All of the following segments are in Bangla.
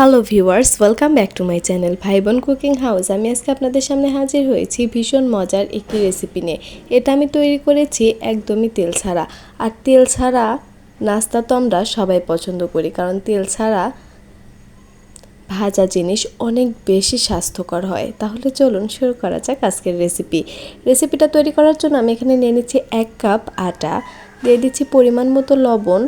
Hello viewers welcome back to my channel ভাই বোন কুকিং হাউস আমি আজকে আপনাদের সামনে হাজির হয়েছি ভীষণ মজার একটি রেসিপি নিয়ে। এটা আমি তৈরি করেছি একদমই তেল ছাড়া। আর তেল ছাড়া নাস্তা তো আমরা সবাই পছন্দ করি, কারণ তেল ছাড়া ভাজা জিনিস অনেক বেশি স্বাস্থ্যকর হয়। তাহলে চলুন শুরু করা যাক আজকের রেসিপি রেসিপিটা তৈরি করার জন্য আমি এখানে নিয়ে নিচ্ছি এক কাপ আটা, দিয়ে দিচ্ছি পরিমাণ মতো লবণ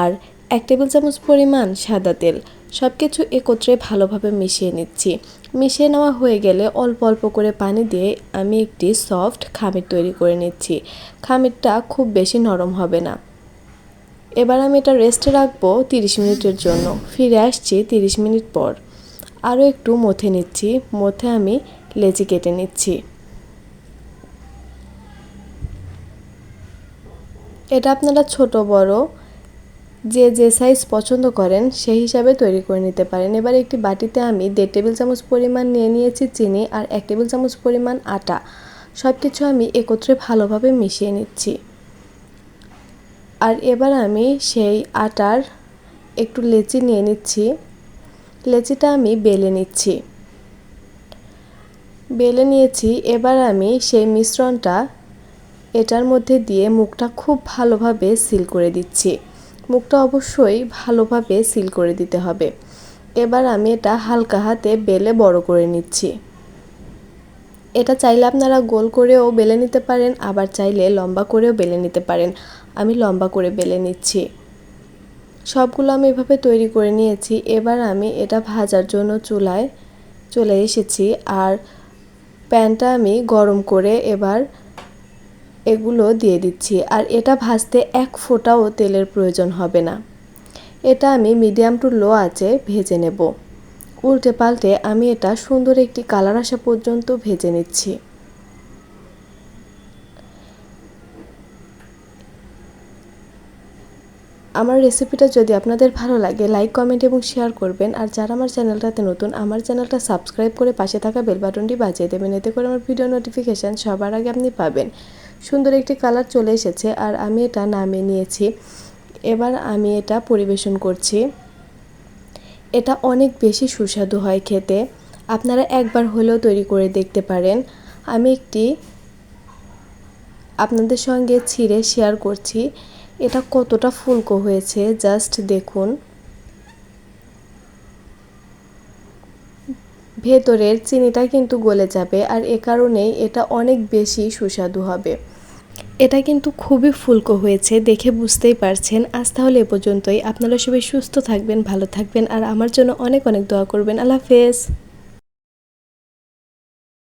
আর এক টেবিল চামচ পরিমাণ সাদা তেল। সব কিছু একত্রে ভালোভাবে মিশিয়ে নিচ্ছি। মিশিয়ে নেওয়া হয়ে গেলে অল্প অল্প করে পানি দিয়ে আমি একটি সফট খামির তৈরি করে নিচ্ছি। খামিরটা খুব বেশি নরম হবে না। এবার আমি এটা রেস্টে রাখব তিরিশ মিনিটের জন্য। ফিরে আসছি তিরিশ মিনিট পর। আরও একটু মথে নিচ্ছি। মথে আমি লেচি কেটে নিচ্ছি। এটা আপনারা ছোট, বড় যে যে সাইজ পছন্দ করেন, সেই হিসাবে তৈরি করে নিতে পারেন। এবার একটি বাটিতে আমি দেড় টেবিল চামচ পরিমাণ নিয়ে নিয়েছি চিনি আর এক টেবিল চামচ পরিমাণ আটা। সব কিছু আমি একত্রে ভালোভাবে মিশিয়ে নিচ্ছি। আর এবার আমি সেই আটার একটু লেচি নিয়ে নিচ্ছি। লেচিটা আমি বেলে নিচ্ছি। বেলে নিয়েছি, এবার আমি সেই মিশ্রণটা এটার মধ্যে দিয়ে মুখটা খুব ভালোভাবে সিল করে দিচ্ছি। মুখটা অবশ্যই ভালোভাবে সিল করে দিতে হবে। এবার আমি এটা হালকা হাতে বেলে বড় করে নিচ্ছি। এটা চাইলে আপনারা গোল করেও বেলে নিতে পারেন, আবার চাইলে লম্বা করেও বেলে নিতে পারেন। আমি লম্বা করে বেলে নিচ্ছি। সবগুলো আমি এভাবে তৈরি করে নিয়েছি। এবার আমি এটা ভাজার জন্য চুলায় চলে এসেছি। আর প্যানটা আমি গরম করে এবার এগুলো দিয়ে দিচ্ছি। আর এটা ভাজতে এক ফোঁটাও তেলের প্রয়োজন হবে না। এটা আমি মিডিয়াম টু লো আছে ভেজে নেব। উল্টে পাল্টে আমি এটা সুন্দর একটি কালার আসা পর্যন্ত ভেজে নিচ্ছি। আমার রেসিপিটা যদি আপনাদের ভালো লাগে লাইক কমেন্ট এবং শেয়ার করবেন। আর যারা আমার চ্যানেলটাতে নতুন, আমার চ্যানেলটা সাবস্ক্রাইব করে পাশে থাকা বেল বাটনটি বাজিয়ে দেবেন। এতে করে আমার ভিডিও নোটিফিকেশান সবার আগে আপনি পাবেন। সুন্দর একটি কালার চলে এসেছে আর আমি এটা নামিয়ে নিয়েছি। এবার আমি এটা পরিবেশন করছি। এটা অনেক বেশি সুস্বাদু হয় খেতে। আপনারা একবার হলেও তৈরি করে দেখতে পারেন। আমি একটি আপনাদের সঙ্গে ছিঁড়ে শেয়ার করছি। এটা কতটা ফুলকো হয়েছে জাস্ট দেখুন। ভেতরের চিনিটা কিন্তু গলে যাবে আর এ কারণেই এটা অনেক বেশি সুস্বাদু হবে। এটা কিন্তু খুবই ফুলকো হয়েছে, দেখে বুঝতেই পারছেন। আজ তাহলে এ পর্যন্তই। আপনারা সবাই সুস্থ থাকবেন, ভালো থাকবেন, আর আমার জন্য অনেক অনেক দোয়া করবেন। আল্লাহ হাফেজ।